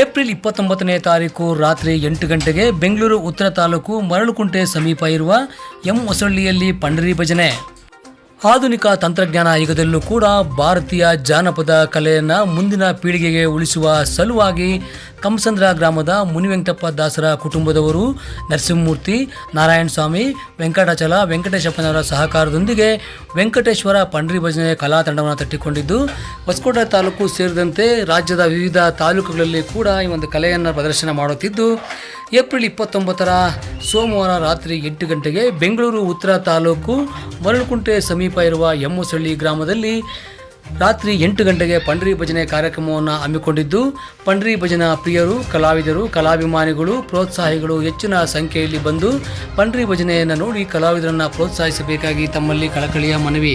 April ಇಪ್ಪತ್ತೊಂಬತ್ತನೇ ತಾರೀಕು ರಾತ್ರಿ ಎಂಟು ಗಂಟೆಗೆ ಬೆಂಗಳೂರು ಉತ್ತರ ತಾಲೂಕು ಮರಳುಕುಂಟೆ ಸಮೀಪ ಇರುವ ಎಂ ಹೊಸಳ್ಳಿಯಲ್ಲಿ ಪಂಡರಿ ಭಜನೆ. ಆಧುನಿಕ ತಂತ್ರಜ್ಞಾನ ಯುಗದಲ್ಲೂ ಕೂಡ ಭಾರತೀಯ ಜಾನಪದ ಕಲೆಯನ್ನು ಮುಂದಿನ ಪೀಳಿಗೆಗೆ ಉಳಿಸುವ ಸಲುವಾಗಿ ಕಂಸಂದ್ರ ಗ್ರಾಮದ ಮುನಿವೆಂಕಟಪ್ಪ ದಾಸರ ಕುಟುಂಬದವರು ನರಸಿಂಹಮೂರ್ತಿ, ನಾರಾಯಣ ಸ್ವಾಮಿ, ವೆಂಕಟಾಚಲ, ವೆಂಕಟೇಶಪ್ಪನವರ ಸಹಕಾರದೊಂದಿಗೆ ವೆಂಕಟೇಶ್ವರ ಪಂಡ್ರಿ ಭಜನೆ ಕಲಾ ತಂಡವನ್ನು ತಟ್ಟಿಕೊಂಡಿದ್ದು, ಹೊಸಕೋಟೆ ತಾಲೂಕು ಸೇರಿದಂತೆ ರಾಜ್ಯದ ವಿವಿಧ ತಾಲೂಕುಗಳಲ್ಲಿ ಕೂಡ ಈ ಒಂದು ಕಲೆಯನ್ನು ಪ್ರದರ್ಶನ ಮಾಡುತ್ತಿದ್ದು ಏಪ್ರಿಲ್ ಇಪ್ಪತ್ತೊಂಬತ್ತರ ಸೋಮವಾರ ರಾತ್ರಿ ಎಂಟು ಗಂಟೆಗೆ ಬೆಂಗಳೂರು ಉತ್ತರ ತಾಲೂಕು ಮರಳುಕುಂಟೆ ಸಮೀಪ ಇರುವ ಯಮ್ಮುಸಳ್ಳಿ ಗ್ರಾಮದಲ್ಲಿ ರಾತ್ರಿ ಎಂಟು ಗಂಟೆಗೆ ಪಂಡ್ರಿ ಭಜನೆ ಕಾರ್ಯಕ್ರಮವನ್ನು ಹಮ್ಮಿಕೊಂಡಿದ್ದು, ಪಂಡ್ರಿ ಭಜನಾ ಪ್ರಿಯರು, ಕಲಾವಿದರು, ಕಲಾಭಿಮಾನಿಗಳು ಪ್ರೋತ್ಸಾಹಿಗಳು ಹೆಚ್ಚಿನ ಸಂಖ್ಯೆಯಲ್ಲಿ ಬಂದು ಪಂಡ್ರಿ ಭಜನೆಯನ್ನು ನೋಡಿ ಕಲಾವಿದರನ್ನು ಪ್ರೋತ್ಸಾಹಿಸಬೇಕಾಗಿ ತಮ್ಮಲ್ಲಿ ಕಳಕಳಿಯ ಮನವಿ.